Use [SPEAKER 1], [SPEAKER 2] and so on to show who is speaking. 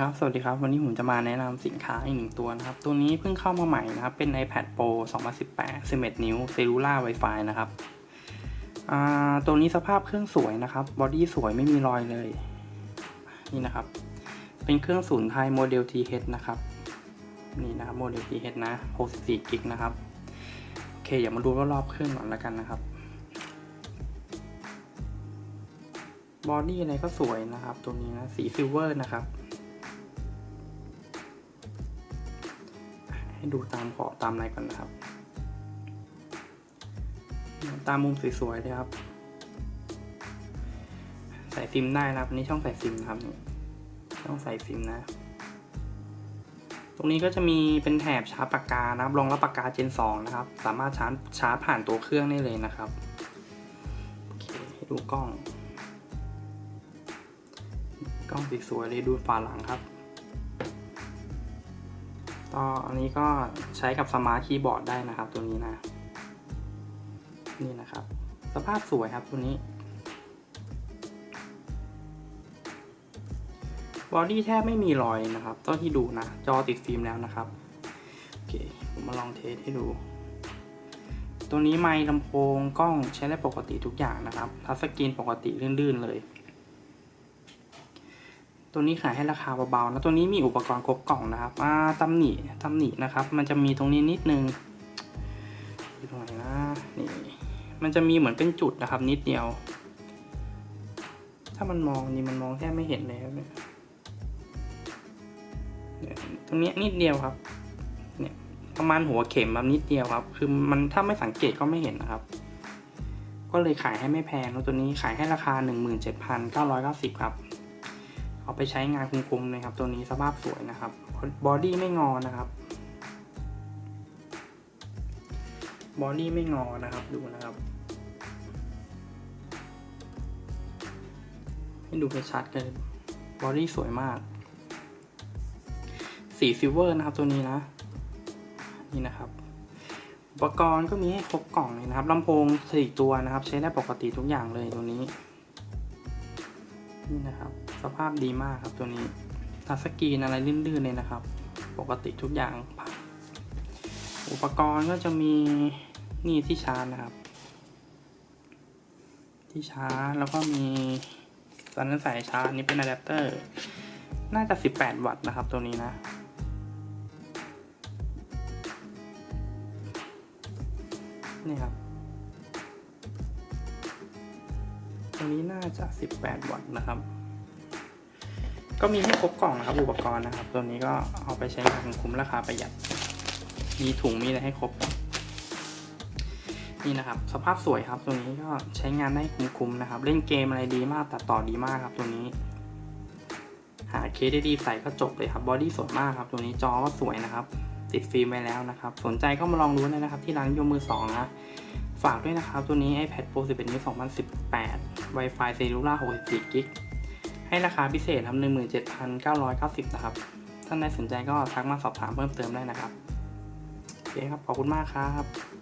[SPEAKER 1] ครับ สวัสดีครับ วันนี้ผมจะมาแนะนำสินค้าอีกหนึ่งตัวนะครับ ตัวนี้เพิ่งเข้ามาใหม่นะครับ เป็น iPad Pro 2018 11 นิ้ว Cellular Wi-Fi นะครับ ตัวนี้สภาพเครื่องสวยนะครับ บอดี้สวยไม่มีรอยเลย นี่นะครับ เป็นเครื่องศูนย์ไทยโมเดล TH นะครับ นี่นะครับโมเดล TH นะ 64กิกนะครับ โอเค อย่ามาดูรอบๆเครื่องก่อนแล้วกันนะครับ บอดี้อะไรก็สวยนะครับ ตัวนี้นะ สีซิลเวอร์นะครับ ดูตามขอบตามอะไรก่อนนะครับ ตามมุมสวยๆเลยครับ ใส่ซิมได้นะครับนี่ช่องใส่ซิมนะครับนี่ช่องใส่ซิมนะ ตรงนี้ก็จะมีเป็นแถบชาร์จปากกานะครับรองรับปากกา Gen 2 นะครับ สามารถชาร์จชาร์จผ่านตัวเครื่องได้เลยนะครับโอเคให้ดูกล้อง กล้องสวยๆเลยดูฝาหลังครับ ต่ออันนี้ก็ใช้กับสมาร์ทคีย์บอร์ดได้นะครับตัวนี้นะ นี่นะครับ สภาพสวยครับตัวนี้บอดี้แทบไม่มีรอยนะครับเท่าที่ดูนะ จอติดฟิล์มแล้วนะครับ โอเค ผมมาลองเทสให้ดู ตัวนี้ไมค์ลำโพงกล้องใช้ได้ปกติทุกอย่างนะครับ ทัชสกรีนปกติลื่นๆเลย ตัวนี้ขายให้ราคาเบาๆนะตัวนี้มีอุปกรณ์ครบกล่องนะครับอ่าตำหนิตำหนินะครับ มันจะมีตรงนี้นิดนึงอยู่ตรงไหนนะนี่มันจะมีเหมือนเป็นจุดนะครับ นิดเดียว ถ้ามันมองนี่มันมองแทบไม่เห็นเลยครับเนี่ยตรงนี้นิดเดียวครับเนี่ยประมาณหัวเข็มแบบนิดเดียวครับ คือมันถ้าไม่สังเกตก็ไม่เห็นนะครับ ก็เลยขายให้ไม่แพงแล้วตัวนี้ขายให้ราคา 17,990 ครับ เอาไปใช้งานคุ้มๆเลยครับ ตัวนี้สภาพสวยนะครับ บอดี้ไม่งอนะครับ บอดี้ไม่งอนะครับดูนะครับ ให้ดูชัดกันบอดี้สวยมาก สีซิลเวอร์นะครับตัวนี้นะ นี่นะครับอุปกรณ์ก็มีให้ครบกล่องเลยนะครับลำโพงสี่ตัวนะครับ ใช้ได้ปกติทุกอย่างเลยตัวนี้ นี่นะครับ สภาพดีมากครับตัวนี้ทัชสกรีนอะไรลื่นๆเลยนะครับ ปกติทุกอย่างอุปกรณ์ก็จะมีนี่ที่ชาร์จนะครับ ที่ชาร์จแล้วก็มีสันสายชาร์จนี่เป็นอะแดปเตอร์ น่าจะ 18 วัตต์นะครับตัวนี้นะนี่ครับ ตัวนี้น่าจะ 18 วัตต์นะครับ ก็มีให้ครบกล่องนะครับ อุปกรณ์นะครับ ตัวนี้ก็เอาไปใช้งานคุ้มราคาประหยัด มีถุงมีอะไรให้ครบ นี่นะครับ สภาพสวยครับตัวนี้ก็ใช้งานได้คุ้มๆนะครับ เล่นเกมอะไรดีมากตัดต่อดีมากครับตัวนี้ หาเคสได้ดีใส่ก็จบเลยครับบอดี้สวยมากครับ ตัวนี้จอก็สวยนะครับ ติดฟิล์มไปแล้วนะครับ สนใจก็มาลองดูได้นะครับ ที่ร้านยมมือสองนะ ฝากด้วยนะครับ ตัวนี้ iPad Pro 11 นิ้ว 2018 Wi-Fi Cellular 64 g b ให้ราคาพิเศษครับ17,990 นะครับ ท่านใดสนใจก็ทักมาสอบถามเพิ่มเติมได้นะครับ โอเคครับ ขอบคุณมากครับ